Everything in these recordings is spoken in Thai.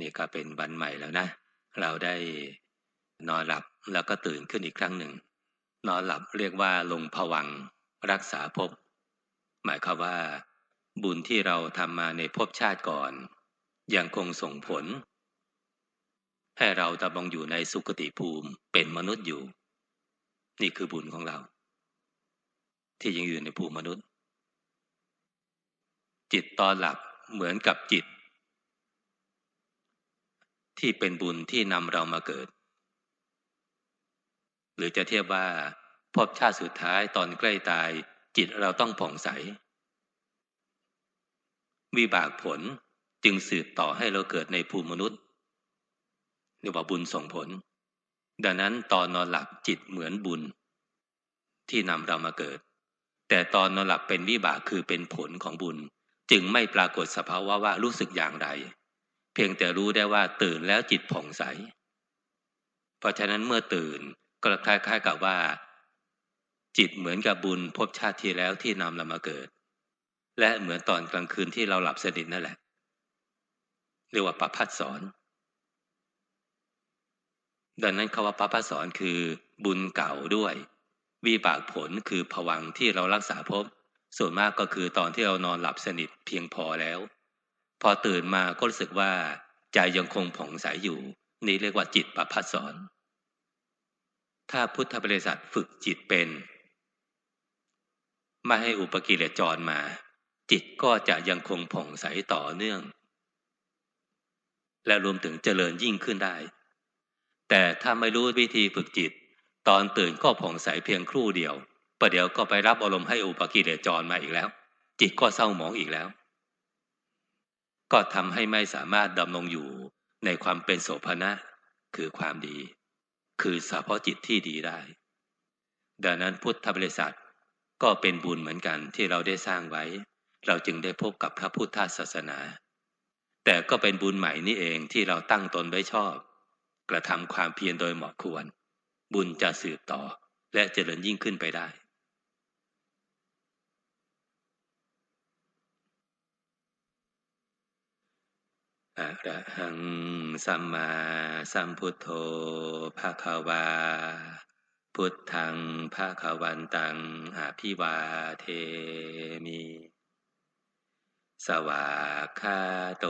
นี่ก็เป็นวันใหม่แล้วนะ เราได้นอนหลับแล้วก็ตื่นขึ้นอีกครั้งหนึ่ง นอนหลับเรียกว่าลงผวังรักษาภพ หมายความว่า บุญที่เราทำมาในภพชาติก่อน ยังคงส่งผล ให้เราดำรงอยู่ในสุคติภูมิเป็นมนุษย์อยู่ นี่คือบุญของเรา ที่ยังอยู่ในภูมิมนุษย์ จิตตอนหลับเหมือนกับจิต ที่เป็นบุญที่นำเรามาเกิด หรือจะเทียบว่าพบชาติสุดท้ายตอนใกล้ตายจิตเราต้องผ่องใส วิบากผลจึงสืบต่อให้เราเกิดในภูมิมนุษย์เรียกว่าบุญส่งผล ดังนั้นตอนนอนหลับจิตเหมือนบุญ ที่นำเรามาเกิด แต่ตอนนอนหลับเป็นวิบากคือเป็นผลของบุญ จึงไม่ปรากฏสภาวะว่ารู้สึกอย่างไร เพียงแต่รู้ได้ว่าตื่นแล้วจิตผ่องใส เพราะฉะนั้นเมื่อตื่นก็คล้ายๆกับว่า จิตเหมือนกับบุญพบชาติที่แล้วที่นำเรามาเกิด และเหมือนตอนกลางคืนที่เราหลับสนิทนั่นแหละเรียกว่าปพัดสอนดังนั้นคาว่าปพัดสอนคือบุญเก่าด้วยวิบากผลคือผวังที่เรารักษาพบ ส่วนมากก็คือตอนที่เรานอนหลับสนิทเพียงพอแล้ว พอตื่นมาก็รู้สึกว่าใจยังคงผ่องใสยอยู่ นี่เรียกว่าจิตประพัดสอน ถ้าพุทธบริษัทฝึกจิตเป็นไม่ให้อุปกิเลสจรมา จิตก็จะยังคงผ่องใสต่อเนื่อง และรวมถึงเจริญยิ่งขึ้นได้ แต่ถ้าไม่รู้วิธีฝึกจิต ตอนตื่นก็ผ่องใสเพียงครู่เดียวประเดี๋ยวก็ไปรับอารมณ์ให้อุปกิเลสจรมาอีกแล้ว จิตก็เศร้าหมองอีกแล้ว ก็ทำให้ไม่สามารถดำรงอยู่ในความเป็นโสภณะ คือความดี คือสภาพจิตที่ดีได้ ดังนั้นพุทธบริษัทก็เป็นบุญเหมือนกันที่เราได้สร้างไว้ เราจึงได้พบกับพระพุทธศาสนา แต่ก็เป็นบุญใหม่นี่เองที่เราตั้งตนไว้ชอบ กระทำความเพียรโดยเหมาะควร บุญจะสืบต่อและเจริญยิ่งขึ้นไปได้ อะระหังสัมมาสัมพุทโธภาควา พุทธังภาควันตังอาภิวาเทมิ สวาคาโต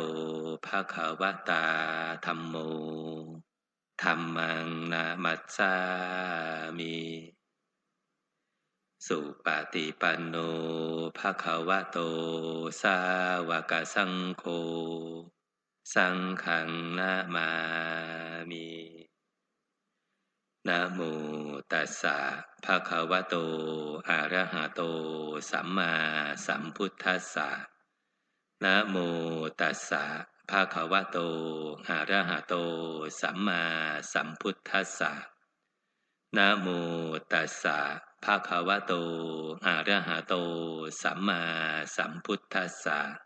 ภาควตาธรรมโมธรรมังนามัสสามิสุปฏิปันโนภาควโต สาวกสังโฆ สังขังนามามินะโมตัสสะภะคะวะโต อะระหะโต สัมมาสัมพุทธัสสะนะโมตัสสะภะคะวะโต อะระหะโต สัมมาสัมพุทธัสสะนะโมตัสสะภะคะวะโต อะระหะโต สัมมาสัมพุทธัสสะ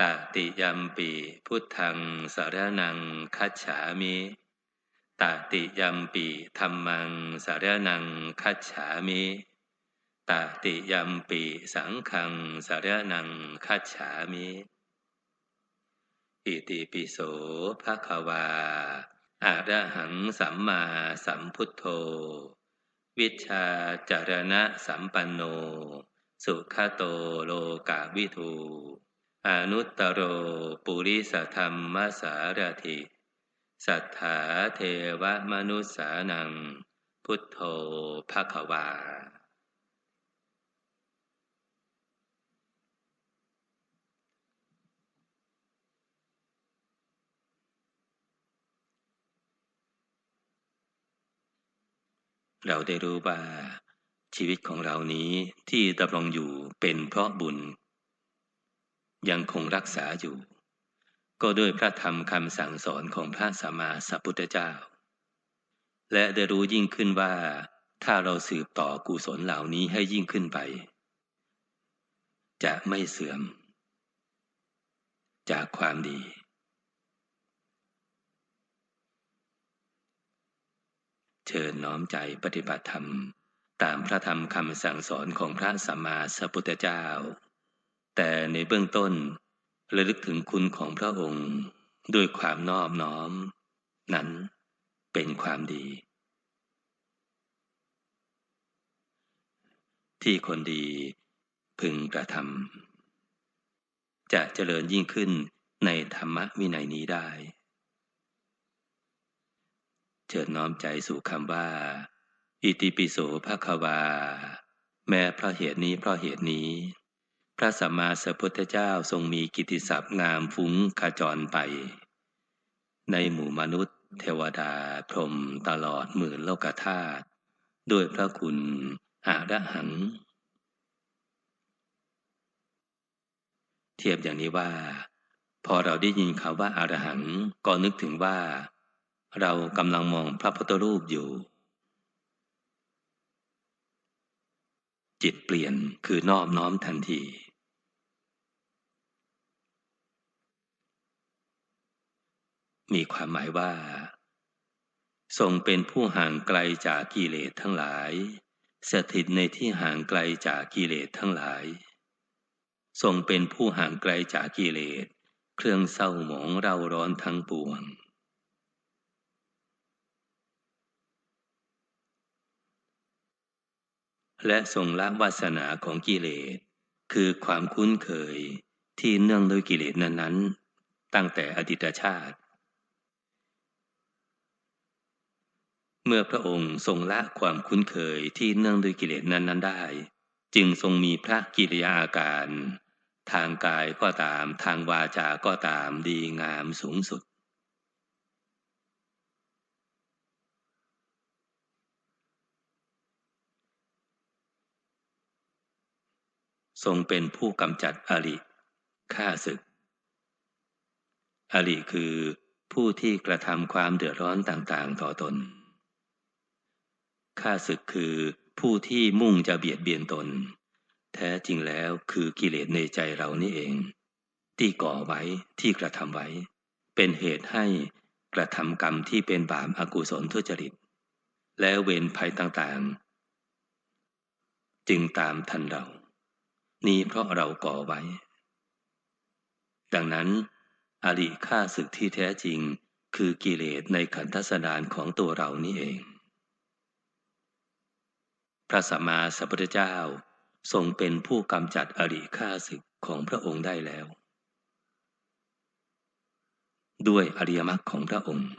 ตติยัมปีพุทธังสารนังคัจฉามิตติยัมปีธรรมังสารนังคัจฉามิตติยัมปีสังขังสารนังคัจฉามิอิติปิโสภะคะวาอะระหังสัมมาสัมพุทโธ วิชาจารณะสัมปันโน สุขโตโลกาวิทู อนุตตโรปุริสธรรมสารถิสัทธาเทวมนุษสานัง พุทโธภควา เราได้รู้ว่าชีวิตของเรานี้ที่ดำรงอยู่เป็นเพราะบุญ ยังคงรักษาอยู่ ก็ด้วยพระธรรมคำสั่งสอนของพระสัมมาสัพพุทธเจ้า และได้รู้ยิ่งขึ้นว่า ถ้าเราสืบต่อกุศลเหล่านี้ให้ยิ่งขึ้นไป จะไม่เสื่อม จากความดี เชิญน้อมใจปฏิบัติธรรม ตามพระธรรมคำสั่งสอนของพระสัมมาสัพพุทธเจ้า แต่ในเบื้องต้นระลึกถึงคุณของพระองค์ด้วยความนอบน้อม นั้นเป็นความดี ที่คนดีพึงกระทำจะเจริญยิ่งขึ้นในธรรมวินัยนี้ได้ เชิญน้อมใจสู่คำว่า อิติปิโสภะควา แม้เพราะเหตุนี้เพราะเหตุนี้ พระสัมมาสัพพุทธเจ้าทรงมีกิติศัพท์งามฟุ้งขจรไป ในหมู่มนุษย์ เทวดาพรหมตลอดหมื่นโลกธาตุด้วยพระคุณอาระหัง เทียบอย่างนี้ว่า พอเราได้ยินคำว่าอารหังก็นึกถึงว่า เรากำลังมองพระพุทธรูปอยู่ จิตเปลี่ยนคือนอบน้อมทันที มีความหมายว่า ทรงเป็นผู้ห่างไกลจากกิเลสทั้งหลาย สถิตในที่ห่างไกลจากกิเลสทั้งหลาย ทรงเป็นผู้ห่างไกลจากกิเลส เครื่องเศร้าหมองเร่าร้อนทั้งปวง และทรงละวาสนาของกิเลส คือความคุ้นเคยที่เนื่องด้วยกิเลสนั้นๆ ตั้งแต่อดีตชาติ เมื่อพระองค์ทรงละความคุ้นเคยที่เนื่องด้วยกิเลสนั้นๆได้ จึงทรงมีพระกิริยาอาการ ทางกายก็ตาม ทางวาจาก็ตามดีงามสูงสุด ทรงเป็นผู้กำจัดอริฆ่าศึก อริคือผู้ที่กระทำความเดือดร้อนต่างๆ ต่อตน ข้าศึกคือผู้ที่มุ่งจะเบียดเบียนตน แท้จริงแล้วคือกิเลสในใจเรานี่เอง ที่ก่อไว้ที่กระทำไว้ เป็นเหตุให้กระทำกรรมที่เป็นบาปอากุศลทุจริต แล้วเวรภัยต่างๆ จึงตามทันเรา นี่เพราะเราก่อไว้ ดังนั้น อริฆ่าศึกที่แท้จริงคือกิเลสในขันธสดานของตัวเรานี่เอง ระสัมมาสัมพุทธเจ้าทรงเป็นผู้กำจัดอริฆ่าศึกของพระองค์ได้แล้ว ด้วยอริยมรรคของพระองค์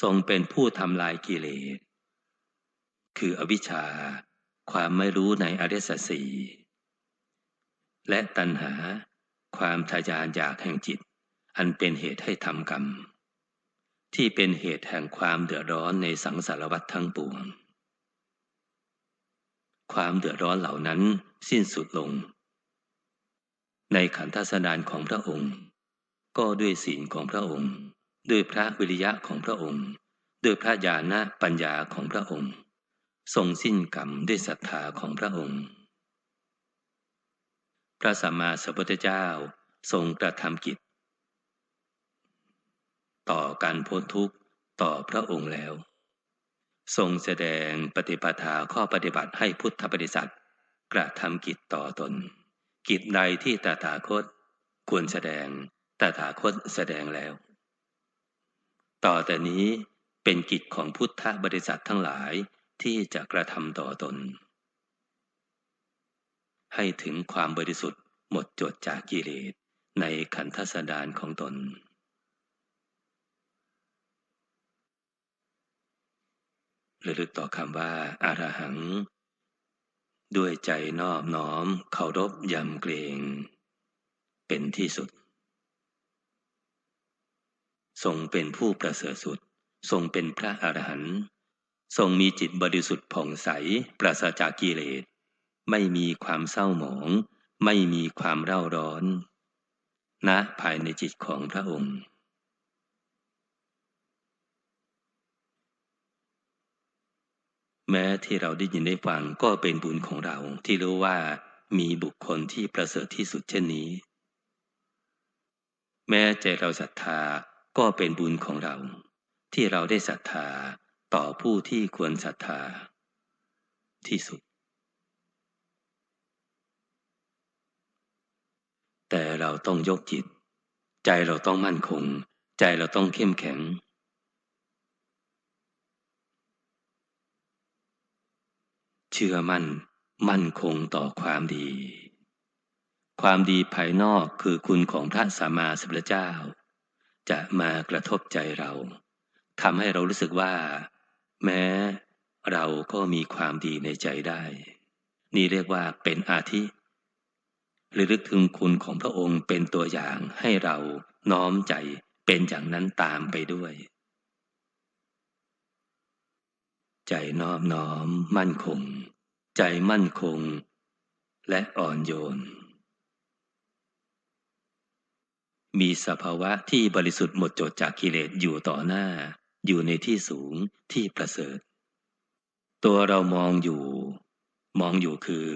ทรงเป็นผู้ทำลายกิเลส คืออวิชชา ความไม่รู้ในอริยสัจสี่และตัณหา ความทยานอยากแห่งจิต อันเป็นเหตุให้ทำกรรม ที่เป็นเหตุแห่งความเดือดร้อนในสังสารวัฏทั้งปวง ความเดือดร้อนเหล่านั้นสิ้นสุดลง ในขันธสดานของพระองค์ ก็ด้วยศีลของพระองค์ ด้วยพระวิริยะของพระองค์ ด้วยพระญาณปัญญาของพระองค์ ทรงสิ้นกรรมด้วยศรัทธาของพระองค์ พระสัมมาสัมพุทธเจ้าทรงกระทำกิจ ต่อการพ้นทุกข์ต่อพระองค์แล้ว ทรงแสดงปฏิปทาข้อปฏิบัติให้พุทธบริษัทกระทำกิจต่อตน กิจใดที่ตถาคต ควรแสดงตถาคตแสดงแล้ว ต่อแต่นี้เป็นกิจของพุทธบริษัททั้งหลายที่จะกระทำต่อตน ให้ถึงความบริสุทธิ์หมดจดจากกิเลสในขันธสดานของตน ระลึกต่อคำว่าอารหัง ด้วยใจนอบน้อมเคารพยำเกรง เป็นที่สุด ทรงเป็นผู้ประเสริฐสุด ทรงเป็นพระอรหันต์ทรงมีจิตบริสุทธิ์ผ่องใส ปราศจากกิเลส ไม่มีความเศร้าหมอง ไม่มีความเร่าร้อนณภายในจิตของพระองค์ แม้ที่เราได้ยินได้ฟังก็เป็นบุญของเราที่รู้ว่ามีบุคคลที่ประเสริฐที่สุดเช่นนี้ แม้ใจเราศรัทธาก็เป็นบุญของเรา ที่เราได้ศรัทธาต่อผู้ที่ควรศรัทธา ที่สุด แต่เราต้องยกจิต ใจเราต้องมั่นคง ใจเราต้องเข้มแข็ง เชื่อมั่น มั่นคงต่อความดี ความดีภายนอกคือคุณของพระสัมมาสัมพุทธเจ้า จะมากระทบใจเราทำให้เรารู้สึกว่า แม้เราก็มีความดีในใจได้ นี่เรียกว่าเป็นอาทิหรือลึกถึงคุณของพระองค์เป็นตัวอย่างให้เราน้อมใจเป็นอย่างนั้นตามไปด้วย ใจน้อบน้อมมั่นคง ใจมั่นคง และอ่อนโยน มีสภาวะที่บริสุทธิ์หมดจดจากกิเลสอยู่ต่อหน้า อยู่ในที่สูงที่ประเสริฐ ตัวเรามองอยู่ มองอยู่คือ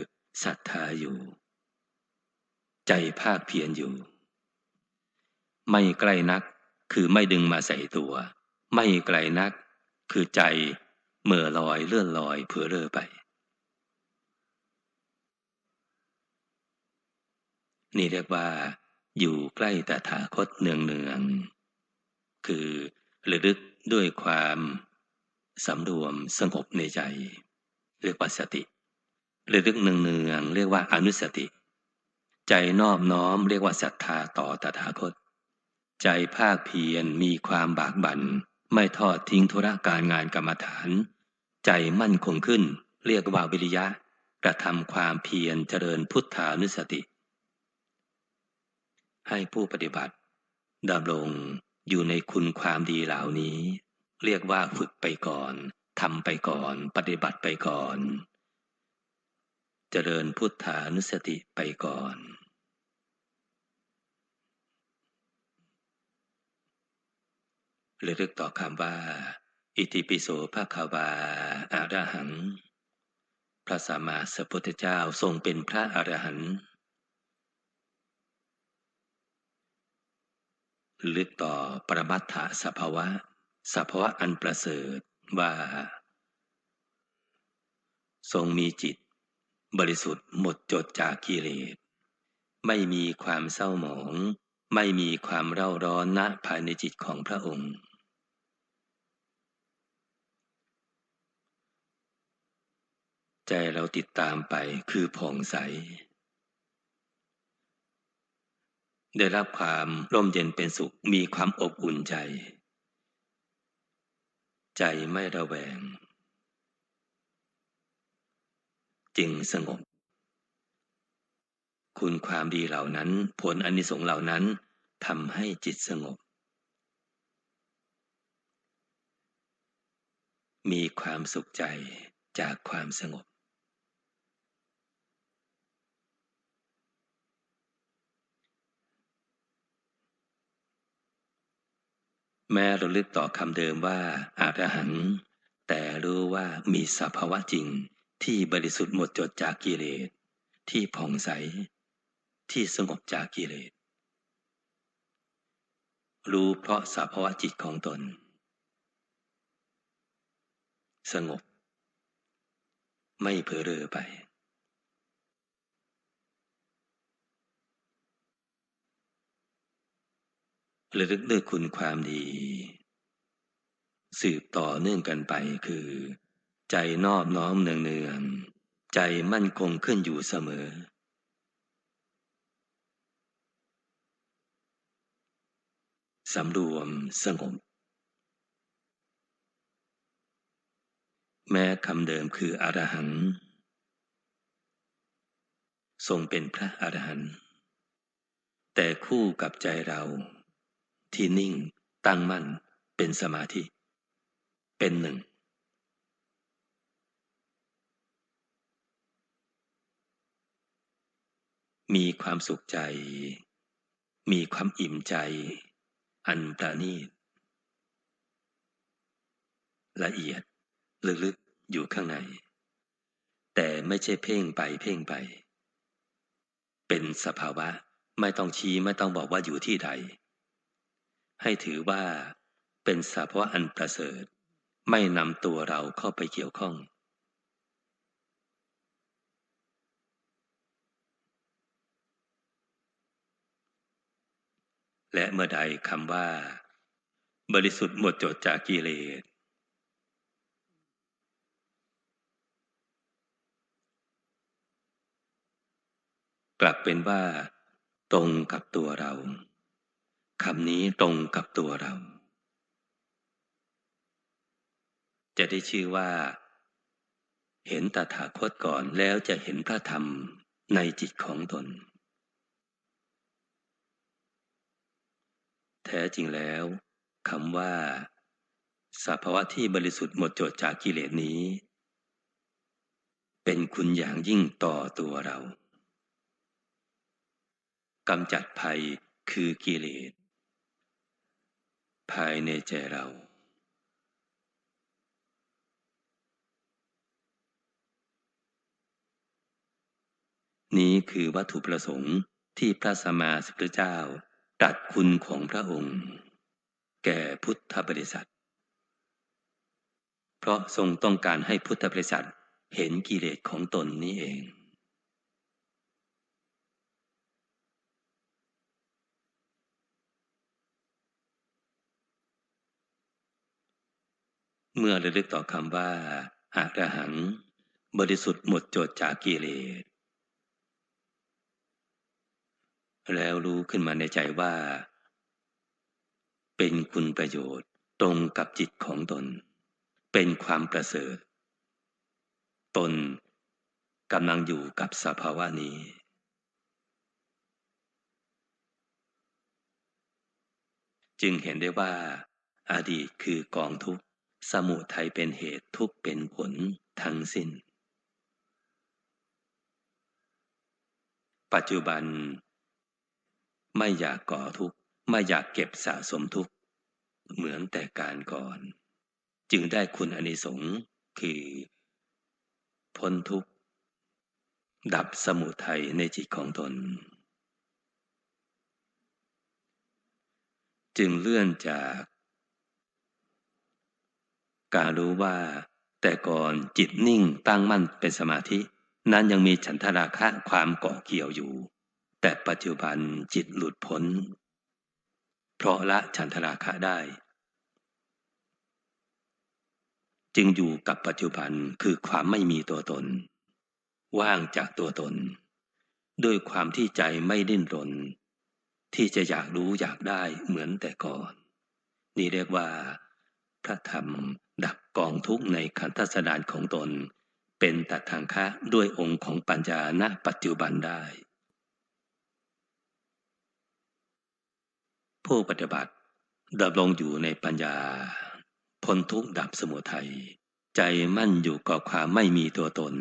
ศรัทธาอยู่ ใจภาคเพียรอยู่ ไม่ใกล้นักคือไม่ดึงมาใส่ตัว ไม่ไกลนัก คือใจเมื่อลอยเลื่อนลอยเพื่อเร่อไป นี่เรียกว่า อยู่ใกล้ตถาคตเนืองเนือง คือระลึกด้วยความสำรวมสงบในใจ เรียกว่าสติระลึกเนืองเนืองเรียกว่าอนุสติ ใจนอบน้อมเรียกว่าศรัทธาต่อตถาคต ใจภาคเพียรมีความบากบัน่นไม่ทอดทิ้งธุระการงานกรรมฐาน ใจมั่นคงขึ้น เรียกว่าวิริยะ กระทำความเพียรเจริญพุทธานุสติ ให้ผู้ปฏิบัติดำรงอยู่ในคุณความดีเหล่านี้ เรียกว่าฝึกไปก่อนทำไปก่อน ปฏิบัติไปก่อน เจริญพุทธานุสติไปก่อนเระลึกต่อคำว่า อิติปิโสภะคาวาอาระหัง พระสัมมาสัพพุทธเจ้าทรงเป็นพระอรหันต์ ลึกต่อปรมัตถสภาวะสภาวะอันประเสริฐว่า ทรงมีจิต บริสุทธิ์หมดจดจากกิเลสไม่มีความเศร้าหมอง ไม่มีความเร่าร้อนณภายในจิตของพระองค์ ใจเราติดตามไปคือผ่องใส ได้รับความร่มเย็นเป็นสุขมีความอบอุ่นใจ ใจไม่ระแวง จึงสงบ คุณความดีเหล่านั้นผลอนิสงส์เหล่านั้นทำให้จิตสงบ มีความสุขใจจากความสงบ แม้เราลึกต่อคำเดิมว่าอารหันแต่รู้ว่ามีสภาวะจริงที่บริสุทธิ์หมดจดจากกิเลส ที่ผ่องใส ที่สงบจากกิเลส รู้เพราะสภาวะจิตของตน สงบ ไม่เพ้อเรอไป ระลึกด้วยคุณความดี สืบต่อเนื่องกันไปคือ ใจนอบน้อมเนืองเนืองใจมั่นคงขึ้นอยู่เสมอ สำรวมสงบ แม้คำเดิมคืออรหันทรงเป็นพระอรหันต์แต่คู่กับใจเรา ที่นิ่ง ตั้งมั่น เป็นสมาธิ เป็นหนึ่ง มีความสุขใจ มีความอิ่มใจ อันประณีต ละเอียด ลึกๆ อยู่ข้างใน แต่ไม่ใช่เพ่งไปเพ่งไป เป็นสภาวะไม่ต้องชี้ไม่ต้องบอกว่าอยู่ที่ใด ให้ถือว่าเป็นสภาวะอันประเสริฐ ไม่นำตัวเราเข้าไปเกี่ยวข้อง และเมื่อใดคำว่า บริสุทธิ์หมดจดจากกิเลสกลับเป็นว่า ตรงกับตัวเรา คำนี้ตรงกับตัวเรา จะได้ชื่อว่า เห็นตถาคตก่อนแล้วจะเห็นพระธรรมในจิตของตน แท้จริงแล้วคำว่าสภาวะที่บริสุทธิ์หมดจดจากกิเลสนี้ เป็นคุณอย่างยิ่งต่อตัวเรากำจัดภัยคือกิเลส ภายในใจเรา นี้คือวัตถุประสงค์ที่พระสมมาสัมพุทธเจ้าตัดคุณของพระองค์ แก่พุทธบริษัท เพราะทรงต้องการให้พุทธบริษัทเห็นกิเลสของตนนี้เอง เมื่อระลึกต่อคำว่าอารหัง บริสุทธิ์หมดจดจากกิเลส แล้วรู้ขึ้นมาในใจว่า เป็นคุณประโยชน์ตรงกับจิตของตน เป็นความประเสริฐ ตนกำลังอยู่กับสภาวะนี้จึงเห็นได้ว่าอดีตคือกองทุกข์ สมุทัยเป็นเหตุทุกเป็นผลทั้งสิน้น ปัจจุบัน ไม่อยากก่อทุกข์ไม่อยากเก็บสะสมทุกข์เหมือนแต่การก่อน จึงได้คุณอนิสงส์คือ พ้นทุกข์ ดับสมุทัยในจิตของตน จึงเลื่อนจาก การรู้ว่า แต่ก่อนจิตนิ่งตั้งมั่นเป็นสมาธิ นั้นยังมีฉันทราคะความเกาะเกี่ยวอยู่ แต่ปัจจุบันจิตหลุดพ้น เพราะละฉันทราคะได้ จึงอยู่กับปัจจุบันคือความไม่มีตัวตน ว่างจากตัวตน ด้วยความที่ใจไม่ดิ้นรน ที่จะอยากรู้อยากได้เหมือนแต่ก่อน นี่เรียกว่าพระธรรม ดับกองทุกข์ในขันธสดานของตน เป็นตัดทางคะด้วยองค์ของปัญญาณปัจจุบันได้ ผู้ปฏิบัติดำรงอยู่ในปัญญา พ้นทุกข์ดับสมุทัย ใจมั่นอยู่กับความไม่มีตัวตน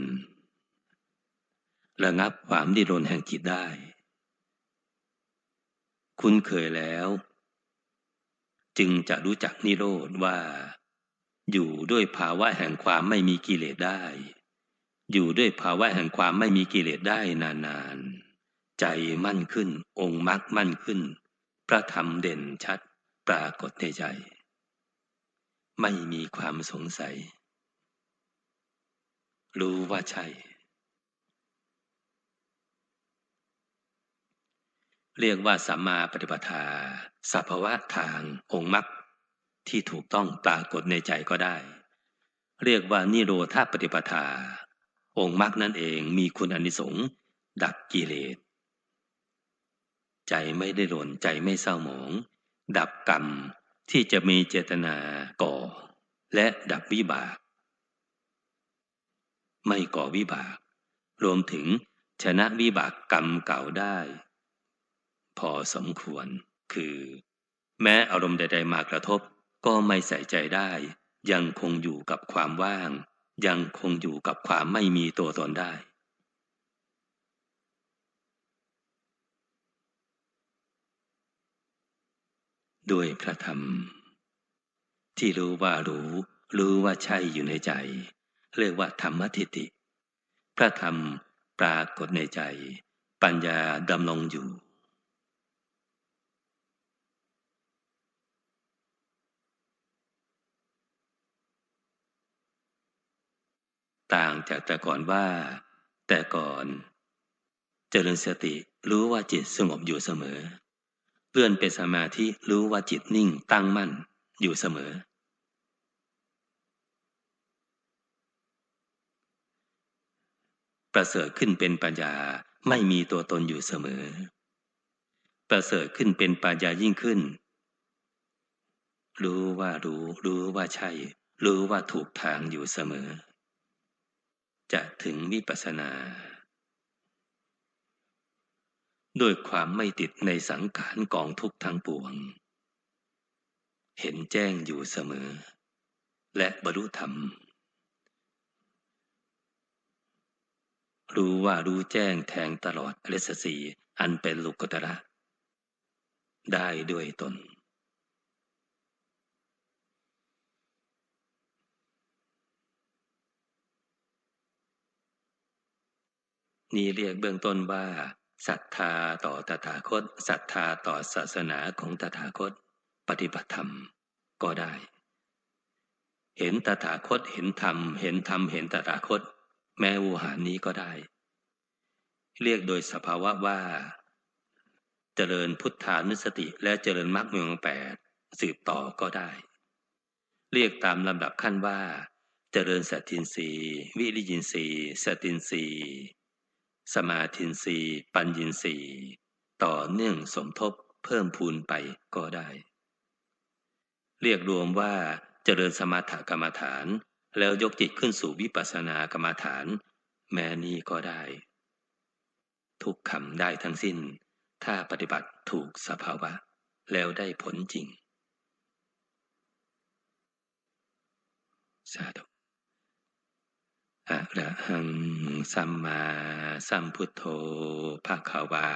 ระงับความดิ้นรนแห่งจิตได้ คุณเคยแล้ว จึงจะรู้จักนิโรธว่า อยู่ด้วยภาวะแห่งความไม่มีกิเลสได้ อยู่ด้วยภาวะแห่งความไม่มีกิเลสได้นานๆ ใจมั่นขึ้น องค์มรรคมั่นขึ้น พระธรรมเด่นชัดปรากฏในใจ ไม่มีความสงสัย รู้ว่าใช่ เรียกว่าสัมมาปฏิปทาสัพวะทางองค์มรรค ที่ถูกต้องปรากฏในใจก็ได้ เรียกว่านิโรธาปฏิปทา องค์มรรคนั่นเองมีคุณอนิสงส์ดับกิเลส ใจไม่ได้หล่นใจไม่เศร้าหมอง ดับกรรมที่จะมีเจตนาก่อ และดับวิบาก ไม่ก่อวิบาก รวมถึงชนะวิบากกรรมเก่าได้ พอสมควรคือ แม้อารมณ์ใด ๆ มากระทบ ก็ไม่ใส่ใจได้ ยังคงอยู่กับความว่าง ยังคงอยู่กับความไม่มีตัวตนได้ ด้วยพระธรรม ที่รู้ว่ารู้ รู้ว่าใช่อยู่ในใจ เรียกว่าธรรมทิฏฐิพระธรรมปรากฏในใจ ปัญญาดำรงอยู่ ต่างจากแต่ก่อนว่า แต่ก่อน เจริญสติรู้ว่าจิตสงบอยู่เสมอ เลื่อนเป็นสมาธิรู้ว่าจิตนิ่งตั้งมั่นอยู่เสมอ ประเสริฐขึ้นเป็นปัญญาไม่มีตัวตนอยู่เสมอ ประเสริฐขึ้นเป็นปัญญายิ่งขึ้น รู้ว่ารู้ รู้ว่าใช่ รู้ว่าถูกทางอยู่เสมอ จะถึงวิปัสสนา ด้วยความไม่ติดในสังขารกองทุกทั้งปวง เห็นแจ้งอยู่เสมอ และบรรลุธรรม รู้ว่ารู้แจ้งแทงตลอดอริสสีอันเป็นลุกตระ ได้ด้วยตน นี่เรียกเบื้องต้นว่าศรัทธาต่อตถาคตศรัทธาต่อศาสนาของตถาคต ปฏิบัติธรรมก็ได้ เห็นตถาคตเห็นธรรม เห็นธรรมเห็นตถาคต แม้วูหานี้ก็ได้ เรียกโดยสภาวะว่า เจริญพุทธานุสติและเจริญมรรคเมืองแปดสืบต่อก็ได้ เรียกตามลำดับขั้นว่า เจริญสตินรีวิริยินรีสตินรี สมาธินรีปัญญินรีต่อเนื่องสมทบเพิ่มพูนไปก็ได้ เรียกรวมว่าเจริญสมาถกรรมฐาน แล้วยกจิตขึ้นสู่วิปัสสนากรรมฐาน แม้นี้ก็ได้ ทุกคำได้ทั้งสิ้น ถ้าปฏิบัติถูกสภาวะ แล้วได้ผลจริงสาธุ อะระหังสัมมาสัมพุทโธภาควา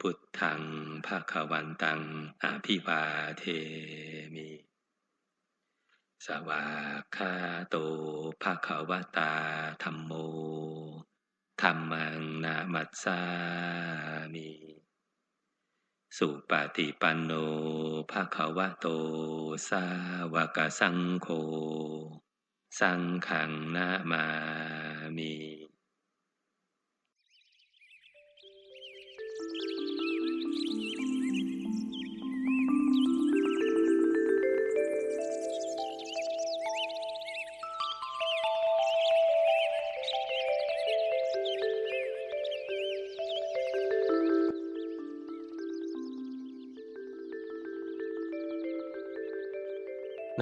พุทธังภาควันตังอภิวาเทมิ สวากขาโตภาควตาธรรมโมธรรมังนามัสสามิ สุปฏิปันโนภาควโต สาวกสังโฆ สังขังนามามี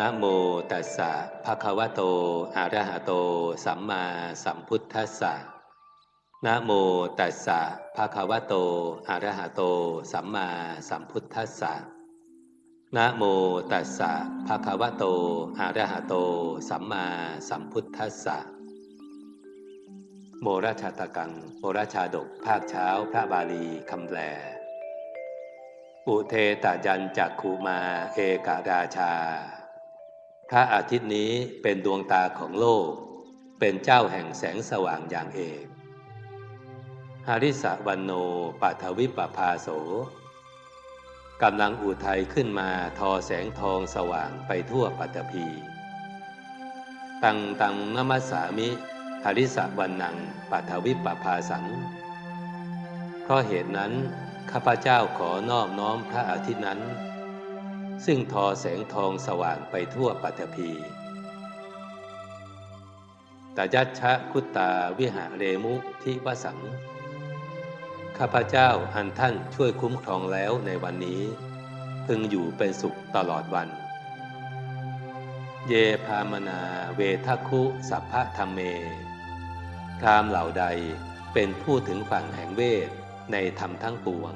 นะโมตัสสะภะคะวะโต อะระหะโต สัมมาสัมพุทธัสสะนะโมตัสสะภะคะวะโต อะระหะโต สัมมาสัมพุทธัสสะนะโมตัสสะภะคะวะโต อะระหะโต สัมมาสัมพุทธัสสะ โมราชาตกังโมราชาดก ภาคเช้า พระบาลีคำแปลอุเทตยันจักขุมา เอการาชา พระอาทิตย์นี้เป็นดวงตาของโลก เป็นเจ้าแห่งแสงสว่างอย่างเอกฮาริสวันโนปัทวิปภาโสกำลังอุทัยขึ้นมาทอแสงทองสว่างไปทั่วปัตภีตังตังนมัสสามิฮาริสวันนังปัทวิปภาสังเพราะเหตุนั้นข้าพเจ้าขอนอบน้อมพระอาทิตย์นั้น ซึ่งทอแสงทองสว่างไปทั่วปัตภีตยัชชะคุตตาวิหาเรมุทิวสัง ข้าพเจ้าอันท่านช่วยคุ้มครองแล้วในวันนี้ พึงอยู่เป็นสุขตลอดวัน เยพามนาเวทคุสัพพะธรรมเมพรามเหล่าใดเป็นผู้ถึงฝั่งแห่งเวทในธรรมทั้งปวง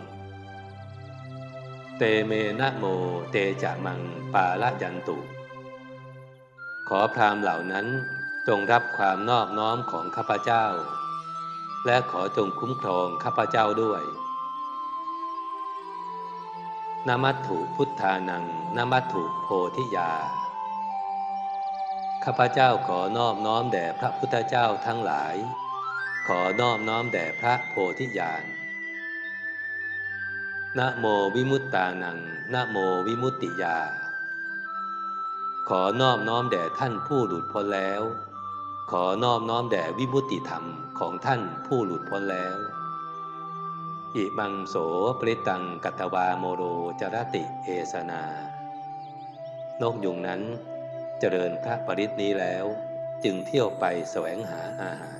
เตเมนะโมเตจามังปาละยันตุ ขอพรามเหล่านั้นจงรับความนอบน้อมของข้าพเจ้า และขอจงคุ้มครองข้าพเจ้าด้วยนามัตถุพุทธานังนามัตถุโพธิยา ข้าพเจ้าขอนอบน้อมแด่พระพุทธเจ้าทั้งหลาย ขอนอบน้อมแด่พระโพธิญาณ นะโมวิมุตตานังนะโมวิมุตติยา ขอนอบน้อมแด่ท่านผู้หลุดพ้นแล้ว ขอนอบน้อมแด่วิมุตติธรรมของท่านผู้หลุดพ้นแล้ว อิมังโสปริตังกัตตวาโมโรจรติเอสนา นกยุงนั้นเจริญพระปริตนี้แล้ว จึงเที่ยวไปแสวงหาอาหาร